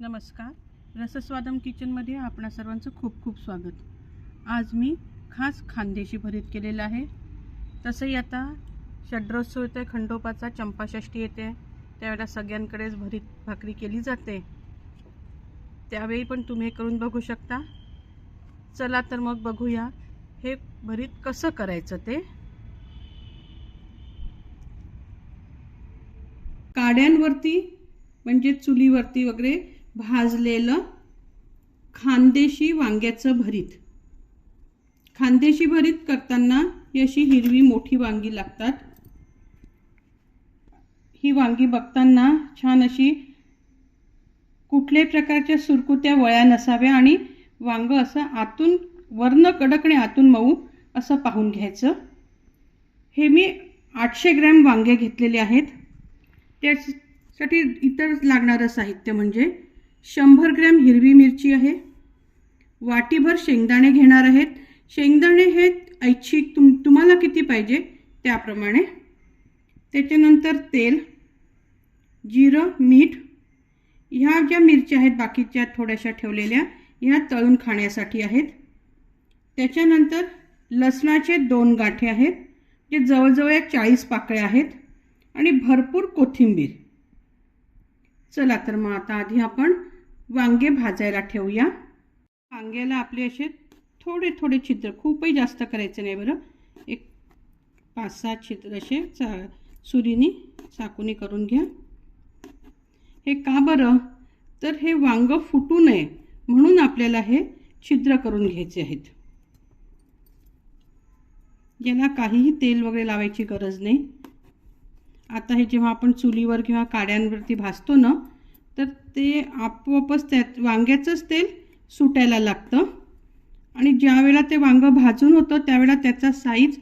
नमस्कार. रसस्वादम किचनमध्ये आपणा सर्वांचं खूप खूप स्वागत. आज मी खास खानदेशी भरीत केलेलं आहे. तसंही आता षड्रोत्सव येते खंडोपाचा चंपाषष्ठी येते. त्यावेळेला सगळ्यांकडेच भरीत भाकरी केली जाते. त्यावेळी पण तुम्ही हे करून बघू शकता. चला तर मग बघूया हे भरीत कसं करायचं ते. काड्यांवरती म्हणजे चुलीवरती वगैरे भाजलेलं खानदेशी वांग्याचं भरीत. खानदेशी भरीत करताना ही अशी हिरवी मोठी वांगी लागतात. ही वांगी बघताना छान अशी कुठल्याही प्रकारच्या सुरकुत्या वळ्या नसाव्या आणि वांग असं आतून वर्ण कडक आणि आतून मऊ असं पाहून घ्यायचं. हे मी आठशे ग्रॅम वांगे घेतलेले आहेत. त्यासाठी इतर लागणारं साहित्य म्हणजे शंभर ग्रॅम हिरवी मिरची आहे. वाटीभर शेंगदाणे घेणार आहेत. शेंगदाणे हे ऐच्छिक तुम तुम्हाला किती पाहिजे त्याप्रमाणे. त्याच्यानंतर तेल जिरं मीठ. ह्या ज्या मिरच्या आहेत बाकीच्या थोड्याशा ठेवलेल्या ह्या तळून खाण्यासाठी आहेत. त्याच्यानंतर लसणाचे दोन गाठे आहेत जे जवळजवळ एक चाळीस पाकळ्या आहेत. आणि भरपूर कोथिंबीर. चला तर मग आता आधी आपण वांगे भाजायला ठेवूया. वांग्याला आपले असे थोडे थोडे छिद्र खूपही जास्त करायचे नाही बरं. एक पाच सहा छिद्र असे चा सुरीनी चाकूनी करून घ्या. हे का बरं? तर हे वांग फुटू नये म्हणून आपल्याला हे छिद्र करून घ्यायचे आहेत. याला काहीही तेल वगैरे लावायची गरज नाही. आता हे जेव्हा आपण चुलीवर किंवा काड्यांवरती भाजतो ना तर ते आपोआपच त्यात वांग्याचंच तेल सुटायला लागतं. आणि ज्यावेळेला ते वांगं भाजून होतं त्यावेळेला त्याचा साईज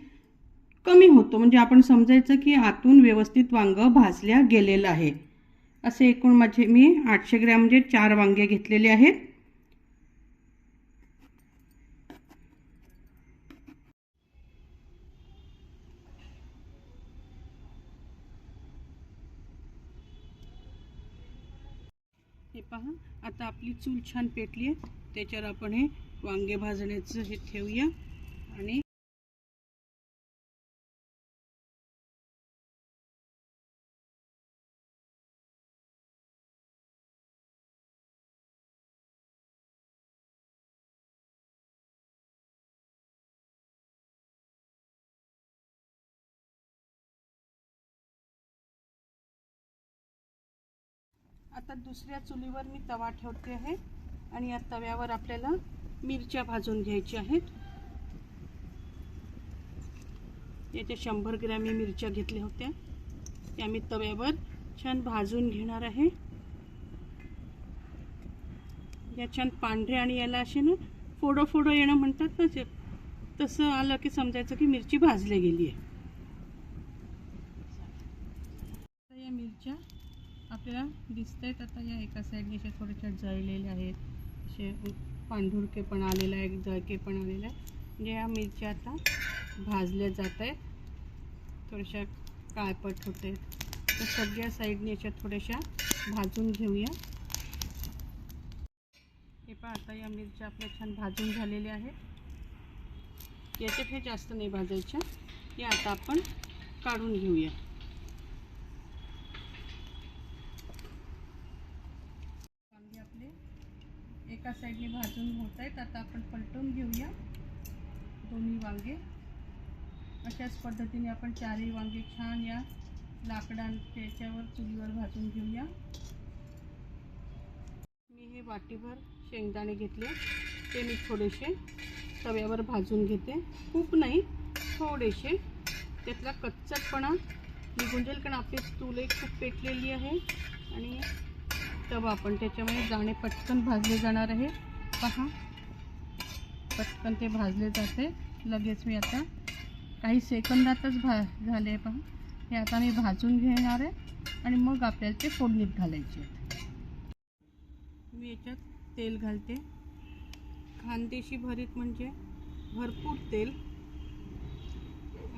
कमी होतो. म्हणजे आपण समजायचं की आतून व्यवस्थित वांगं भाजल्या गेलेलं आहे. असे एकूण माझे मी आठशे ग्रॅम म्हणजे चार वांगे घेतलेले आहेत. हे पहा. आता आपली चूल छान पेटली आहे. त्याच्यावर आपण हे वांगे भाजण्याचं हे ठेवूया. आणि आता दुसऱ्या चुलीवर मी तवा ठेवते आहे. आणि या तव्यावर आपल्याला मिरच्या भाजून घ्यायच्या आहेत. याच्या शंभर ग्रॅम मी मिरच्या घेतल्या होत्या. त्या मी तव्यावर छान भाजून घेणार आहे. या छान पांढरे आणि याला असे ना फोडो फोडो येणं म्हणतात ना तसं आलं की समजायचं की मिरची भाजली गेली आहे आता या मिरच्या आपल्याला दिसत आहेत आता या एका साईडने अशा थोड्याशा जळलेल्या आहेत. असे पांढुरके पण आलेला आहे जळके पण आलेला आहे म्हणजे या मिरच्या आता भाजल्या जात आहेत. थोड्याशा काळपट होते तर सगळ्या साईडने अशा थोड्याशा भाजून घेऊया. हे पहा आता या मिरच्या आपल्या छान भाजून झालेल्या आहेत. याच्यात हे जास्त नाही भाजायच्या. या आता आपण काढून घेऊया वांगे आपले एका साईडने भाजून होत आहेत आता आपण पलटून घेऊया. दोन्ही वांगे. अशाच पद्धतीने आपण चारही वांगे छान या लाकडांच्या याच्यावर चुलीवर भाजून घेऊया. मी हे वाटीभर शेंगदाणे घेतले ते मी थोडेसे तव्यावर भाजून घेते. खूप नाही थोडेसे. त्यातला कच्चटपणा निघून जाईल कारण आपली चूल एक खूप पेटलेली आहे. आणि तवा पण त्याच्यामुळे दाणे पटकन भाजले जाणार आहे. पहा. पटकन ते भाजले जाते. लगेच मी आता काही सेकंदातच भा झाले पहा. हे आता मी भाजून घेणार आहे आणि मग आपल्याला ते फोडणीत घालायचे मी याच्यात तेल घालते. खानदेशी भरीत म्हणजे भरपूर तेल.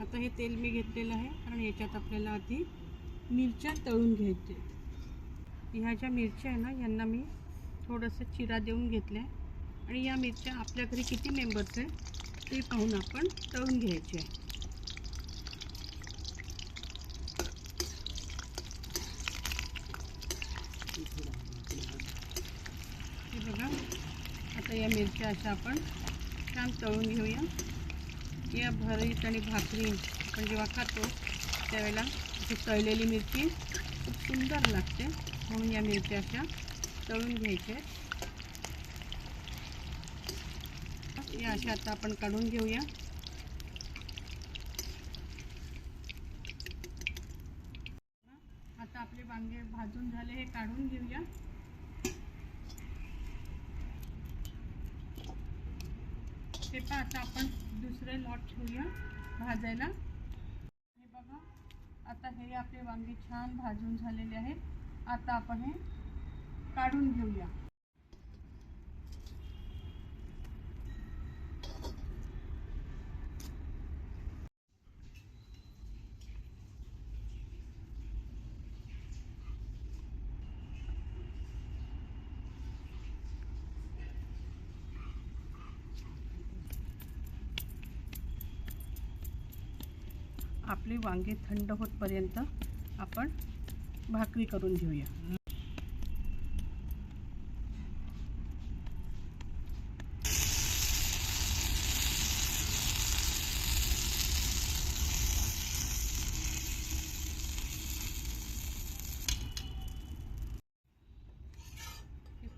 आता हे तेल मी घेतलेलं आहे. कारण याच्यात आपल्याला आधी मिरच्या तळून घ्यायचे ह्या ज्या मिरच्या आहे ना यांना मी थोडंसं चिरा देऊन घेतल्या. आणि या मिरच्या आपल्या घरी किती मेंबर्स आहे ते पाहून आपण तळून घ्यायचे आहे. हे बघा आता या मिरच्या अशा आपण छान तळून घेऊया. या भरीत आणि भाकरी आपण जेव्हा खातो त्यावेळेला तळलेली मिरची खूप सुंदर लागते. म्हणून या मिरच्या अशा तळून घ्यायच्या या अशा आता आपण काढून घेऊया आता आपले वांगे भाजून झाले हे काढून घेऊया हे पण आता आपण दुसरे लॉट ठेवूया भाजायला. हे बघा आता हे आपले वांगे छान भाजून झालेले आहेत. आता आपण हे काढून घेऊया. आपले वांगे थंड होतपर्यंत आपण भाकरी करून घेऊया.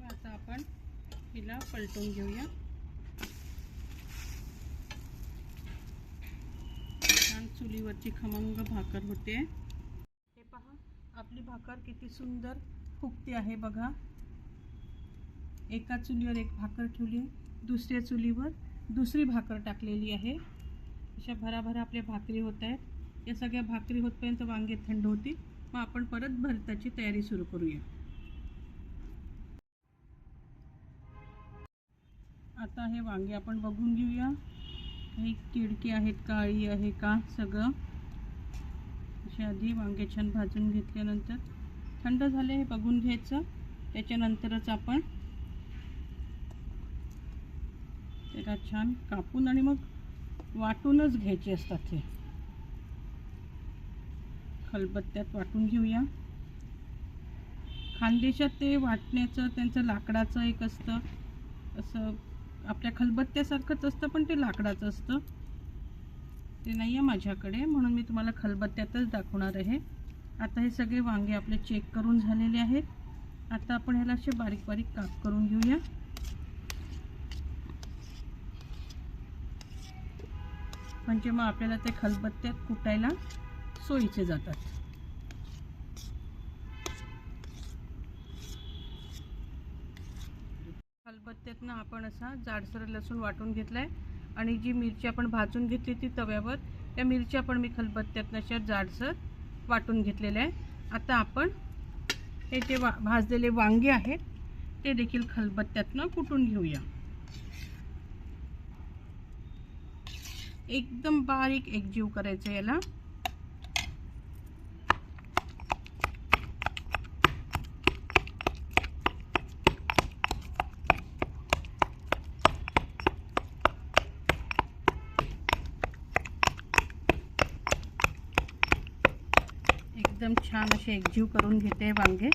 आता आपण हिला पलटून घेऊया. छान चुलीवरची खमंग भाकर होते. आपली भाकर किती सुंदर फुगते आहे बघा. एका चुलीवर एक भाकर ठेवली दुसऱ्या चुलीवर दुसरी भाकर टाकलेली आहे. अशा भराभरा आपल्या भाकरी होत आहेत. या सगळ्या भाकरी होतपर्यंत वांगे थंड होतील. मग आपण परत भरताची तयारी सुरू करूया. आता हे वांगे आपण बघून घेऊया. काही किडकी आहेत काळी आहे का सगळं. असे आधी वांगे छान भाजून घेतल्यानंतर थंड झाले हे बघून घ्यायचं. त्याच्यानंतरच आपण त्याला छान कापून आणि मग वाटूनच घ्यायचे असतात हे. खलबत्त्यात वाटून घेऊया. खानदेशात ते वाटण्याचं त्यांचं लाकडाचं एक असतं. असं आपल्या खलबत्त्यासारखंच असतं पण ते लाकडाचं असतं. ते नाही आहे माझ्याकडे म्हणून मी तुम्हाला खलबत्त्यातच दाखवणार आहे. आता हे सगळे वांगे आपले चेक करून झालेले आहेत. आता आपण ह्याला असे बारीक बारीक काप करून घेऊया. म्हणजे मग आपल्याला ते खलबत्त्यात कुटायला सोयीचे जातात. खलबत्त्यातनं आपण असा जाडसर लसूण वाटून घेतलाय. आणि जी मिरची आपण भाजून घेतली ती तव्यावर त्या मिरच्या पण मी खलबत्त्यातनं अशा जाडसर वाटून घेतलेल्या आहे आता आपण हे जे वा भाजलेले वांगे आहेत ते देखील खलबत्त्यातनं कुटून घेऊया. एकदम बारीक एकजीव करायचं याला एकदम छान असे एकजीव करून घेते वांगे.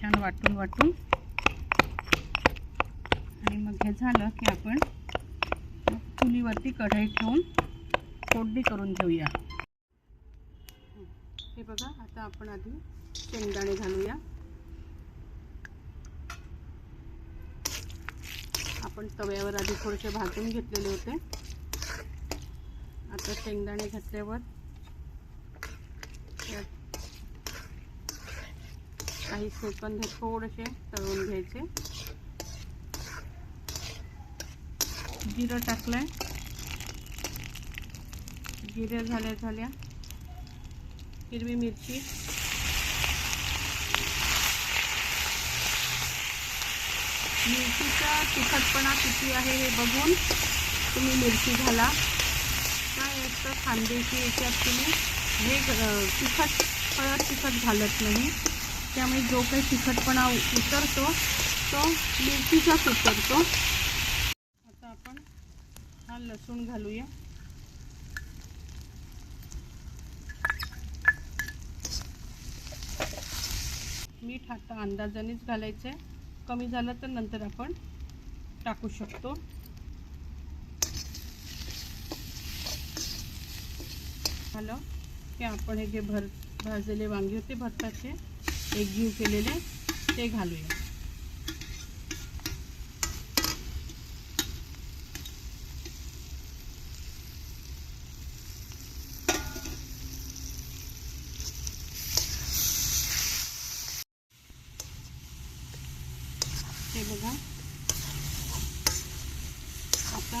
छान वाटून वाटून. आणि मग हे झालं की आपण चुलीवरती कढई ठेवून फोडणी करून घेऊया. हे बघा आता आपण आधी शेंगदाणे घालूया. आपण तव्यावर आधी थोडेसे भाजून घेतलेले होते. आता शेंगदाणे घातल्यावर काही सेकंद हे थोडेसे तळून घ्यायचे. जिरं टाकलंय. जिरे झाल्या झाल्या. हिरवी मिरची. मिरचीचा तिखटपणा किती आहे हे बघून तुम्ही मिरची घाला. काय असतं खांदेची याच्यात तुम्ही हे तिखट तिखट घालत नाही. त्यामुळे जो काही तिखटपणा उतरतो तो मिरचीचाच उतरतो. आता आपण हा लसूण घालूया. मीठ आता अंदाजानेच घालायचं आहे कमी झालं तर नंतर आपण टाकू शकतो. झालं? की आपण हे जे भर भाजलेले वांगे होते भरताचे एकजीव केलेले ते घालूया. हे बघा. आता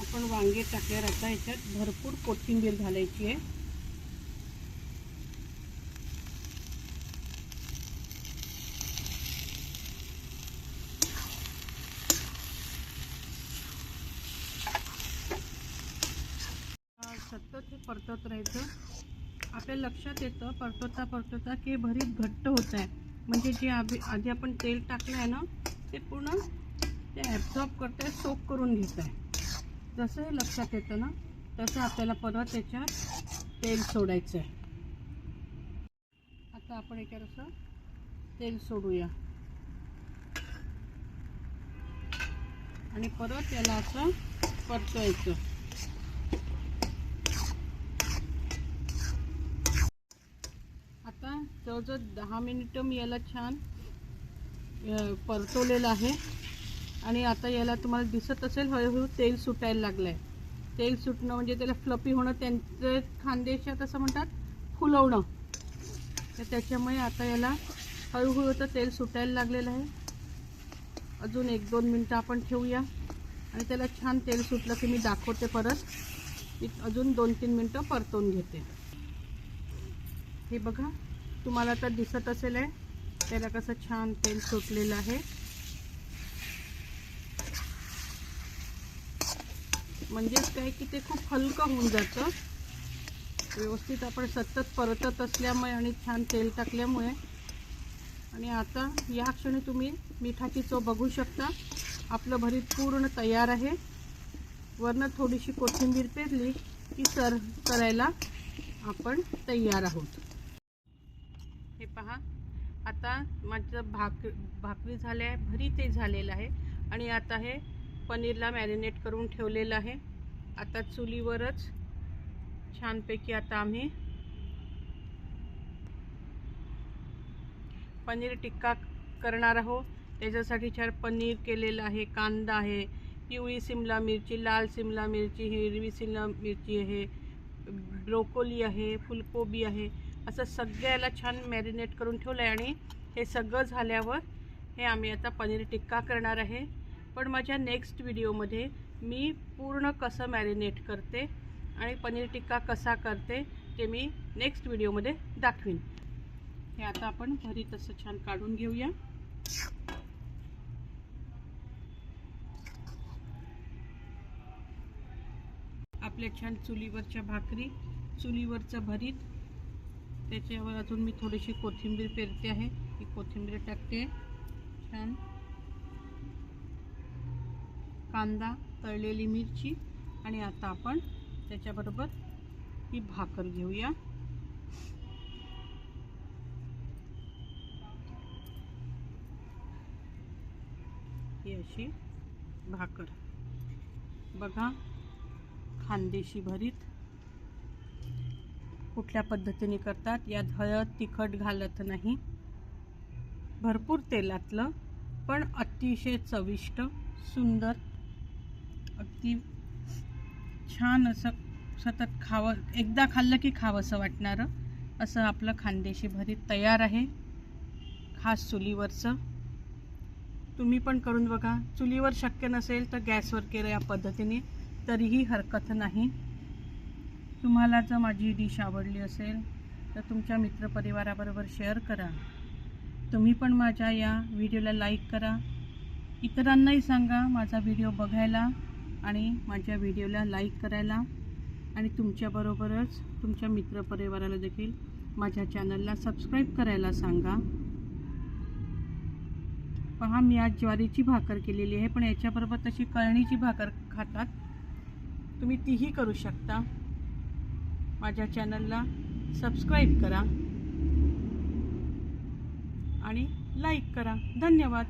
आपण वांगे टाकल्यावर आता ह्याच्यात भरपूर कोथिंबीर घालायची आहे हा, सतत हे परतत राहायचं. आपल्या लक्षात येतं परतवता परतवता की भरीत घट्ट होत आहे म्हणजे जे आधी आधी आपण तेल टाकलं आहे ना ते पूर्ण ते ॲब्झॉर्ब करत आहे सोक करून घेत आहे जसं हे लक्षात येतं ना तसं आपल्याला परत त्याच्यात तेल सोडायचं आहे आता आपण एका असं तेल सोडूया. आणि परत याला असं परतवायचं आता माझं दहा मिनिटं मी याला छान परतवलेलं आहे. आणि आता याला तुम्हाला दिसत असेल हळूहळू तेल सुटायला लागलं आहे तेल सुटणं म्हणजे त्याला फ्लपी होणं त्यांचं खानदेशात असं म्हणतात फुलवणं. तर त्याच्यामुळे आता याला हळूहळू आता तेल सुटायला लागलेलं आहे. अजून एक दोन मिनटं आपण ठेवूया. आणि त्याला छान तेल सुटलं की मी दाखवते परत. अजून दोन तीन मिनटं परतवून घेते. हे बघा. तुम्हाला तर दिसत असेल आहे. त्याला कसं छान तेल सुटलेलं आहे. म्हणजेच काय की ते खूप हलकं होऊन जातं. व्यवस्थित आपण सतत परतत असल्यामुळे आणि छान तेल टाकल्यामुळे. आणि आता या क्षणी तुम्ही मिठाची चव बघू शकता. आपलं भरीत पूर्ण तयार आहे. वरनं थोडीशी कोथिंबीर पेरली की सर करायला आपण तयार आहोत. हे पहा. आता माझं भाक भाकरी झाल्या आहे भरी ते झालेलं आहे. आणि आता हे पनीरला मॅरिनेट करून ठेवलेलं आहे. आता चुलीवरच छानपैकी आता आम्ही पनीर टिक्का करणार आहोत. त्याच्यासाठी छान पनीर केलेलं आहे कांदा आहे पिवळी सिमला मिरची लाल सिमला मिरची हिरवी सिमला मिरची आहे ब्रोकोली आहे फुलकोबी आहे. असं सगळ्याला छान मॅरिनेट करून ठेवलं आहे आणि हे सगळं झाल्यावर हे आम्ही आता पनीर टिक्का करणार आहे. पण माझ्या नेक्स्ट व्हिडिओमध्ये मी पूर्ण कसं मॅरिनेट करते आणि पनीर टिक्का कसा करते ते मी नेक्स्ट व्हिडिओमध्ये दाखवीन. हे आता आपण भरीत असं छान काढून घेऊया. आपल्या छान चुलीवरच्या भाकरी चुलीवरचं भरीत त्याच्यावर अजून मी थोडीशी कोथिंबीर पेरते आहे. ही कोथिंबीर टाकते. छान. कांदा तळलेली मिरची आणि आता आपण त्याच्याबरोबर ही भाकर घेऊया. ही अशी भाकर. बघा खानदेशी भरीत. कुठल्या पद्धतीने करतात यात हळद तिखट घालत नाही. भरपूर तेलातलं पण अतिशय चविष्ट सुंदर अगदी छान असं सतत खावं एकदा खाल्लं की खावंसं वाटणारं असं आपलं खानदेशी भरीत तयार आहे. खास चुलीवरचं. तुम्ही पण करून बघा. चुलीवर शक्य नसेल तर गॅसवर केलं या पद्धतीने तरीही हरकत नाही. तुम्हाला जर माझी डिश आवडली असेल तर तुमच्या मित्रपरिवाराबरोबर शेअर करा. तुम्ही पण माझ्या या व्हिडिओला लाईक करा. इतरांनाही सांगा माझा व्हिडिओ बघायला आणि माझ्या व्हिडिओला लाईक करायला. आणि तुमच्याबरोबरच तुमच्या मित्रपरिवाराला देखील माझ्या चॅनलला सबस्क्राईब करायला सांगा. पहा मी आज ज्वारीची भाकर केलेली आहे पण याच्याबरोबर तशी कळणीची भाकर खातात. तुम्ही तीही करू शकता. माझ्या चॅनलला सबस्क्राईब करा आणि लाईक करा. धन्यवाद.